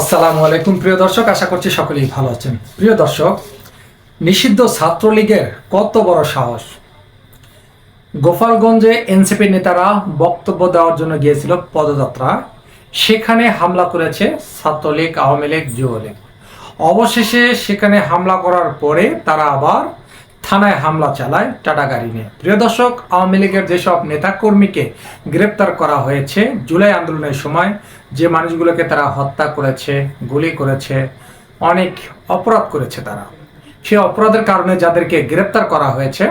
আসসালামু আলাইকুম, প্রিয় দর্শক। আশা করছি সকলেই ভালো আছেন। প্রিয় দর্শক, নিষিদ্ধ ছাত্রলীগের কত বড় সাহস? গোপালগঞ্জে এনসিপি নেতারা বক্তব্য দেওয়ার জন্য গিয়েছিল পদযাত্রা। সেখানে হামলা করেছে ছাত্রলীগ, আওয়ামী লীগ, যুবলীগ। অবশেষে সেখানে হামলা করার পরে তারা আবার থানায় হামলা চালায় টাটা গাড়ি নিয়ে। প্রিয় দর্শক, আওয়ামী লীগের যেসব নেতাকর্মীকে গ্রেপ্তার করা হয়েছে, জুলাই আন্দোলনের সময় যে মানুষগুলোকে তারা হত্যা করেছে, গুলি করেছে, অনেক অপরাধ করেছে তারা। সেই অপরাধের কারণে যাদেরকে গ্রেপ্তার করা হয়েছে,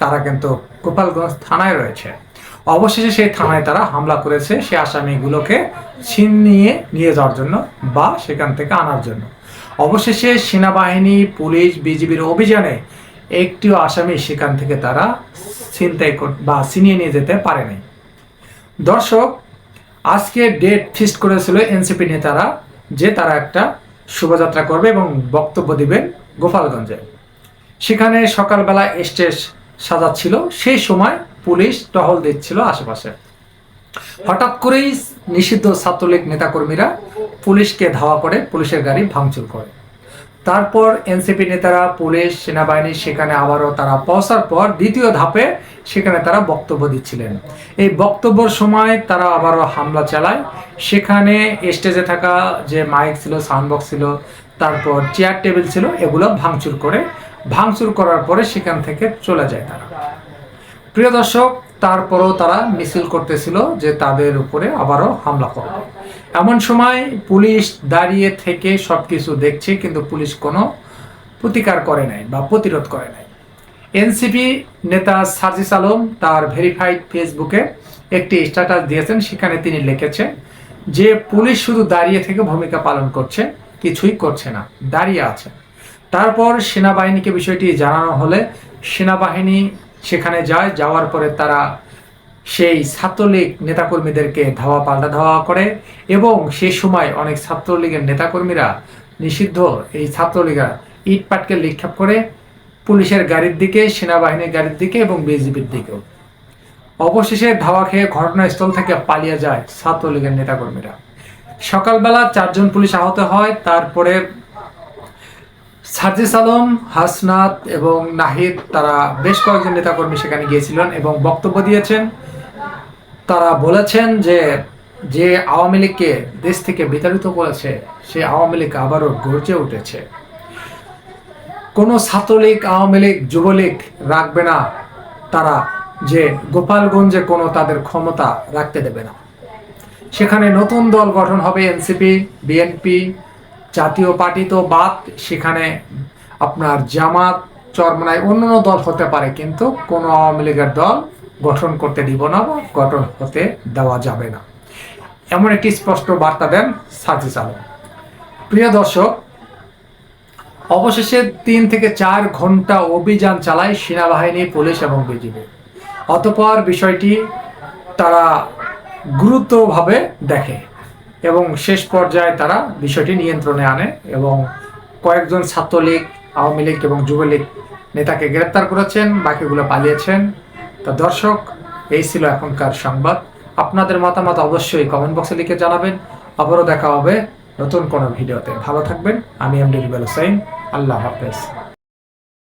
তারা কিন্তু গোপালগঞ্জ থানায় রয়েছে। অবশেষে সেই থানায় তারা হামলা করেছে সে আসামিগুলোকে ছিনিয়ে নিয়ে যাওয়ার জন্য বা সেখান থেকে আনার জন্য। অবশেষে সেনাবাহিনী, পুলিশ, বিজিবির অভিযানে একটিও আসামি সেখান থেকে তারা ছিনতাই বা ছিনিয়ে নিয়ে যেতে পারেনি দর্শক, আজকে ডেট ফিক্সড করেছিল এনসিপি নেতারা যে তারা একটা শোভাযাত্রা করবে এবং বক্তব্য দিবেন গোপালগঞ্জে। সেখানে সকালবেলা স্টেজ সাজাচ্ছিল, সেই সময় পুলিশ টহল দিচ্ছিল আশেপাশে। হঠাৎ করেই নিষিদ্ধ ছাত্রলীগ নেতাকর্মীরা পুলিশকে ধাওয়া করে, পুলিশের গাড়ি ভাঙচুর করে। তারপর এনসিপি নেতারা, পুলিশ, সেনাবাহিনী সেখানে আবারও তারা পৌঁছার পর দ্বিতীয় ধাপে সেখানে তারা বক্তব্য দিচ্ছিলেন। এই বক্তব্যর সময় তারা আবারও হামলা চালায়। সেখানে স্টেজে থাকা যে মাইক ছিল, সাউন্ড বক্স ছিল, তারপর চেয়ার টেবিল ছিল, এগুলো ভাঙচুর করে, ভাঙচুর করার পরে সেখান থেকে চলে যায় তারা। প্রিয় দর্শক তারপরও তারা মিছিল করতেছিল যে তাদের উপরে আবারও হামলা করবে এমন সময় পুলিশ দাঁড়িয়ে থেকে সবকিছু দেখছে, কিন্তু পুলিশ কোনো প্রতিকার করে নাই বা প্রতিরোধ করে নাই। এনসিপি নেতা সার্জিস আলম তার ভেরিফাইড ফেসবুকে একটি স্ট্যাটাস দিয়েছেন, সেখানে তিনি লিখেছেন, যে পুলিশ শুধু দাঁড়িয়ে থেকে ভূমিকা পালন করছে, কিছুই করছে না, দাঁড়িয়ে আছে। তারপর সেনাবাহিনীকে বিষয়টি জানানো হলে সেনাবাহিনী সেখানে যায়, যাওয়ার পরে তারা সেই ছাত্রলীগ নেতাকর্মীদেরকে ধাওয়া পাল্টা ধাওয়া করে এবং সেই সময় অনেক ছাত্রলীগের নেতাকর্মীরা নিষিদ্ধ এই ছাত্রলীগরা ইট পাটকে নিক্ষেপ করে পুলিশের গাড়ির দিকে, সেনাবাহিনীর গাড়ির দিকে এবং বিজিবির দিকেও। অবশেষে ধাওয়া খেয়ে ঘটনাস্থল থেকে পালিয়ে যায় ছাত্রলীগের নেতাকর্মীরা। সকালবেলা চারজন পুলিশ আহত হয়, তারপরে সার্জিস আলম, হাসনাত এবং নাহিদ, তারা বেশ কয়েকজন নেতাকর্মী সেখানে গিয়েছিলেন এবং বক্তব্য দিয়েছেন। তারা বলেছেন যে যে আওয়ামী লীগকে দেশ থেকে বিতাড়িত করেছে, সে আওয়ামী লীগ আবারও গর্জে উঠেছে। কোনো ছাত্রলীগ, আওয়ামী লীগ, যুবলীগ রাখবে না তারা, যে গোপালগঞ্জে কোনো তাদের ক্ষমতা রাখতে দেবে না। সেখানে নতুন দল গঠন হবে এনসিপি, বিএনপি জাতীয় পার্টি তো বাদ, সেখানে আপনার জামাত চরমনায় অন্যান্য দল হতে পারে, কিন্তু কোনো আওয়ামী লীগের দল গঠন করতে দিব না বা গঠন হতে দেওয়া যাবে না। এমন একটি স্পষ্ট বার্তা দেন সাজিস আলম। প্রিয় দর্শক, অবশেষে তিন থেকে চার ঘণ্টা অভিযান চালায় সেনাবাহিনী, পুলিশ এবং বিজিবি। অতপর বিষয়টি তারা গুরুত্বভাবে দেখে। এবং শেষ পর্যায়ে তারা বিষয়টি নিয়ন্ত্রণে আনে এবং কয়েকজন ছাত্রলীগ, আওয়ামী লীগ এবং যুবলীগ নেতাকে গ্রেপ্তার করেছেন, বাকিগুলো পালিয়েছেন। তা দর্শক, এই ছিল এখনকার সংবাদ। আপনাদের মতামত অবশ্যই কমেন্ট বক্সে লিখে জানাবেন। আবারও দেখা হবে নতুন কোনো ভিডিওতে। ভালো থাকবেন। আমি এমডি রিবেল হোসেন আল্লাহ হাফেজ।